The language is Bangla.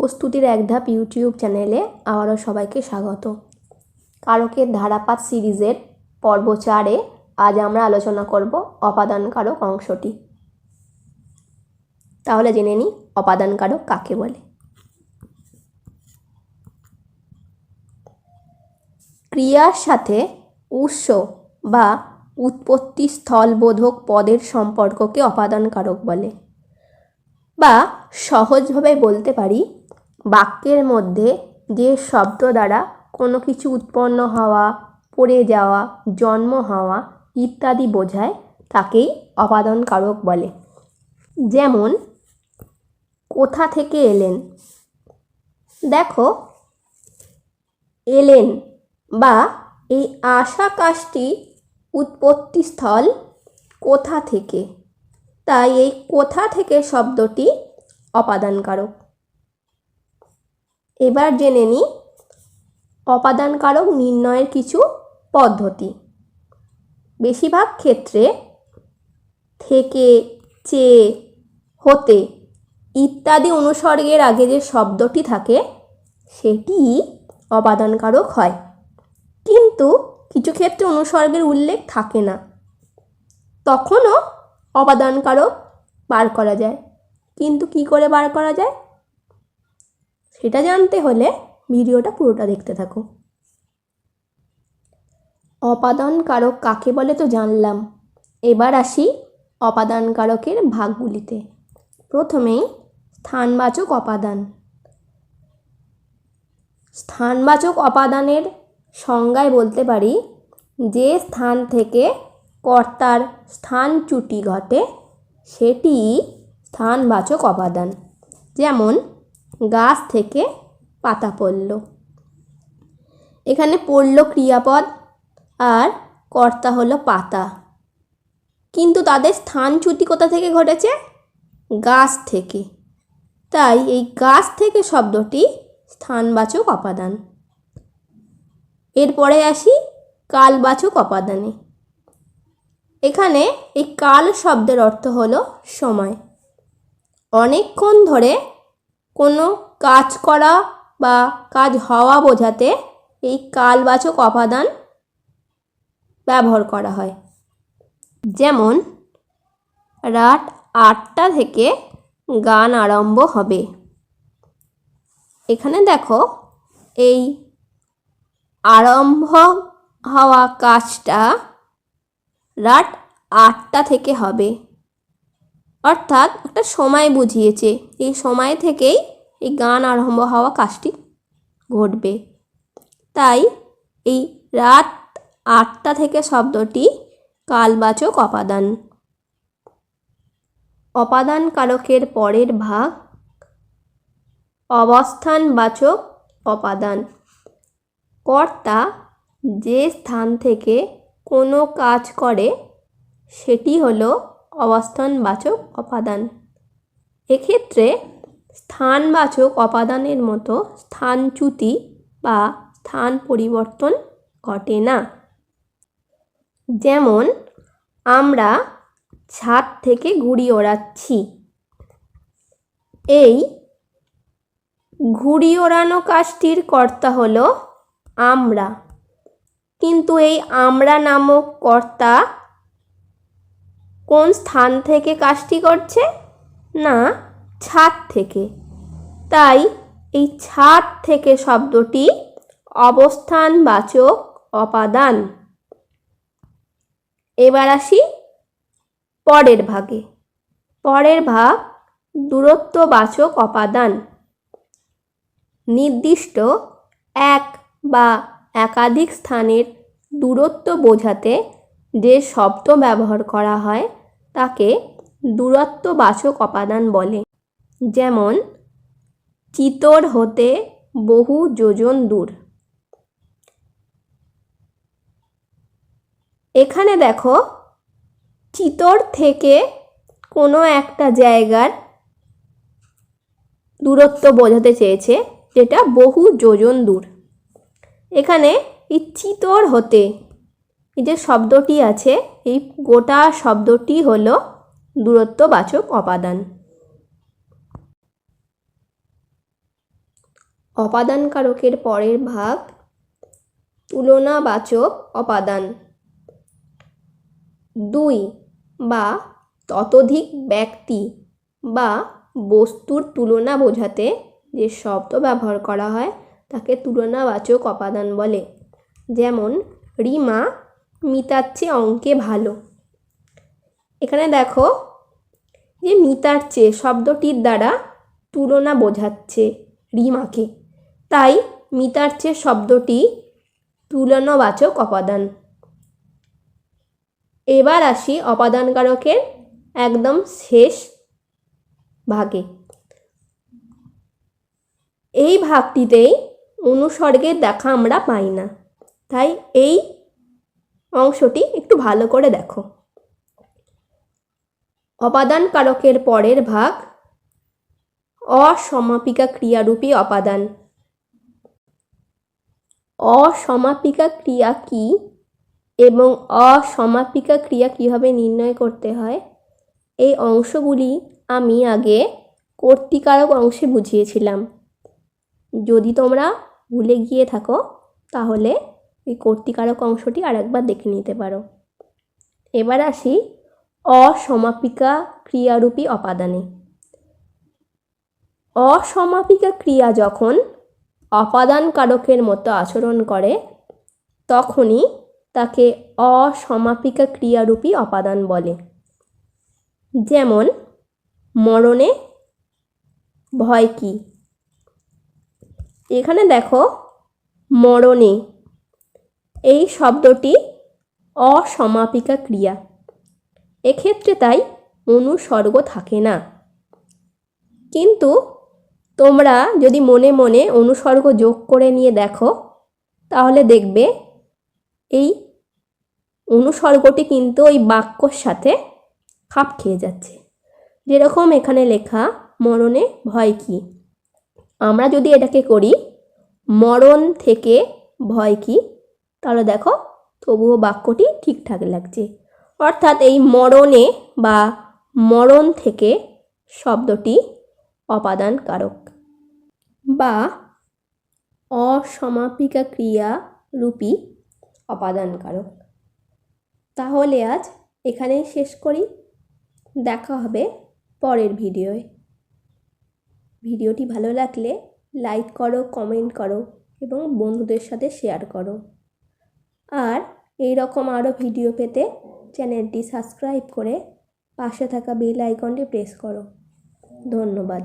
প্রস্তুতির এক ধাপ ইউটিউব চ্যানেলে আবারও সবাইকে স্বাগত। কারকের ধারাপাত সিরিজের পর্ব চারে আজ আমরা আলোচনা করব অপাদান কারক অংশটি। তাহলে জেনে নিই অপাদান কারক কাকে বলে। ক্রিয়ার সাথে উৎস বা উৎপত্তি স্থলবোধক পদের সম্পর্ককে অপাদান কারক বলে। বা সহজভাবে বলতে পারি বাক্যের মধ্যে যে শব্দ দ্বারা কোনো কিছু উৎপন্ন হওয়া, পড়ে যাওয়া, জন্ম হওয়া ইত্যাদি বোঝায়, তাকেই অপাদান কারক বলে। যেমন, কোথা থেকে এলেন? দেখো, এলেন বা এই আশা কাজটি উৎপত্তিস্থল কোথা থেকে? তাই এই কোথা থেকে শব্দটি অপাদান কারক এবার জেনে নিই অপাদানকারক নির্ণয়ের কিছু পদ্ধতি। বেশিরভাগ ক্ষেত্রে থেকে চেয়ে হতে ইত্যাদি অনুসর্গের আগে যে শব্দটি থাকে সেটি অপাদানকারক হয়। কিন্তু কিছু ক্ষেত্রে অনুসর্গের উল্লেখ থাকে না। তখনও অপাদানকারক বার করা যায়। কিন্তু কি করে বার করা যায়? সেটা জানতে হলে ভিডিওটা পুরোটা দেখতে থাকো। অপাদান কারক কাকে বলে তো জানলাম। এবার আসি অপাদান কারকের ভাগগুলিতে। প্রথমেই স্থানবাচক অপাদান। স্থানবাচক অপাদানের সংজ্ঞায় বলতে পারি যে স্থান থেকে কর্তার স্থানচ্যুতি ঘটে সেটি স্থানবাচক অপাদান। যেমন গাছ থেকে পাতা পড়ল। এখানে পড়ল ক্রিয়াপদ আর কর্তা হলো পাতা। কিন্তু তাদের স্থানচ্যুতি কোথা থেকে ঘটেছে? গাছ থেকে। তাই এই গাছ থেকে শব্দটি স্থানবাচক অপাদান। এরপরে আসি কালবাচক অপাদানে। এখানে এই কাল শব্দের অর্থ হলো সময়। অনেকক্ষণ ধরে কোনো কাজ করা বা কাজ হওয়া বোঝাতে এই কালবাচক অপাদান ব্যবহার করা হয়। যেমন, রাত আটটা থেকে গান আরম্ভ হবে। এখানে দেখো, এই আরম্ভ হওয়া কাজটা রাত আটটা থেকে হবে। অর্থাৎ একটা সময় বুঝিয়েছে। এই সময় থেকেই এই গান আরম্ভ হওয়া কাজটি ঘটবে। তাই এই রাত আটটা থেকে শব্দটি কালবাচক অপাদান। অপাদান কারকের পরের ভাগ অবস্থানবাচক অপাদান। কর্তা যে স্থান থেকে কোনো কাজ করে, সেটি হলো অবস্থানবাচক অপাদান। এক্ষেত্রে স্থানবাচক অপাদানের মতো স্থানচ্যুতি বা স্থান পরিবর্তন ঘটে না। যেমন, আমরা ছাদ থেকে ঘুড়ি ওড়াচ্ছি। এই ঘুড়ি ওড়ানো কাজটির কর্তা হলো আমরা। কিন্তু এই আমরা নামক কর্তা কোন স্থান থেকে কাজটি করছে? না, ছাদ থেকে। তাই এই ছাদ থেকে শব্দটি অবস্থানবাচক অপাদান। এবার আসি পরের ভাগে। পরের ভাগ দূরত্ববাচক অপাদান। নির্দিষ্ট এক বা একাধিক স্থানের দূরত্ব বোঝাতে যে শব্দ ব্যবহার করা হয় তাকে দূরত্ববাচক অপাদান বলে। যেমন, চিতর হতে বহু যোজন দূর। এখানে দেখো, চিতর থেকে কোনো একটা জায়গার দূরত্ব বোঝাতে চেয়েছে, যেটা বহু যোজন দূর। এখানে এই চিতর হতে যে শব্দটি আছে, এই গোটা শব্দটি হল দূরত্ববাচক অপাদান। অপাদান কারকের পরের ভাগ তুলনাবাচক অপাদান। দুই বা ততোধিক ব্যক্তি বা বস্তুর তুলনা বোঝাতে যে শব্দ ব্যবহার করা হয়, তাকে তুলনাবাচক অপাদান বলে। যেমন রিমা মিতার চেয়ে অঙ্কে ভালো। এখানে দেখো যে মিতার চেয়ে শব্দটির দ্বারা তুলনা বোঝাচ্ছে রিমাকে। তাই মিতার চেয়ে শব্দটি তুলনাবাচক অপাদান। এবার আসি অপাদানকারকের একদম শেষ ভাগে। এই ভাগটিতেই অনুসর্গের দেখা আমরা পাই না। তাই এই অংশটি একটু ভালো করে দেখো। অপাদান কারকের পরের ভাগ অসমাপিকা ক্রিয়ারূপী অপাদান। অসমাপিকা ক্রিয়া কি এবং অসমাপিকা ক্রিয়া কীভাবে নির্ণয় করতে হয়? এই অংশগুলি আমি আগে কর্তিকারক অংশে বুঝিয়েছিলাম। যদি তোমরা ভুলে গিয়ে থাকো, তাহলে এই কর্তিকারক অংশটি আরেকবার দেখে নিতে পারো। এবার আসি অসমাপিকা ক্রিয়ারূপী অপাদানে। অসমাপিকা ক্রিয়া যখন অপাদান কারকের মতো আচরণ করে, তখনই তাকে অসমাপিকা ক্রিয়ারূপী অপাদান বলে। যেমন, মরণে ভয় কী? এখানে দেখো, মরণে এই শব্দটি অসমাপিকা ক্রিয়া। এক্ষেত্রে তাই অনুসর্গ থাকে না। কিন্তু তোমরা যদি মনে মনে অনুসর্গ যোগ করে নিয়ে দেখো, তাহলে দেখবে এই অনুসর্গটি কিন্তু ওই বাক্যর সাথে খাপ খেয়ে যাচ্ছে। যেরকম এখানে লেখা, মরণে ভয় কী? আমরা যদি এটাকে করি, মরণ থেকে ভয় কী? তাহলে দেখো তবুও বাক্যটি ঠিকঠাক লাগছে। অর্থাৎ এই মরণে বা মরণ থেকে শব্দটি অপাদান কারক বা অসমাপিকা ক্রিয়া রূপী অপাদান কারক তাহলে আজ এখানেই শেষ করি। দেখা হবে পরের ভিডিওয়। ভিডিওটি ভালো লাগলে লাইক করো, কমেন্ট করো এবং বন্ধুদের সাথে শেয়ার করো। আর এই রকম আরও ভিডিও পেতে চ্যানেলটি সাবস্ক্রাইব করে পাশে থাকা বেল আইকনটি প্রেস করো। ধন্যবাদ।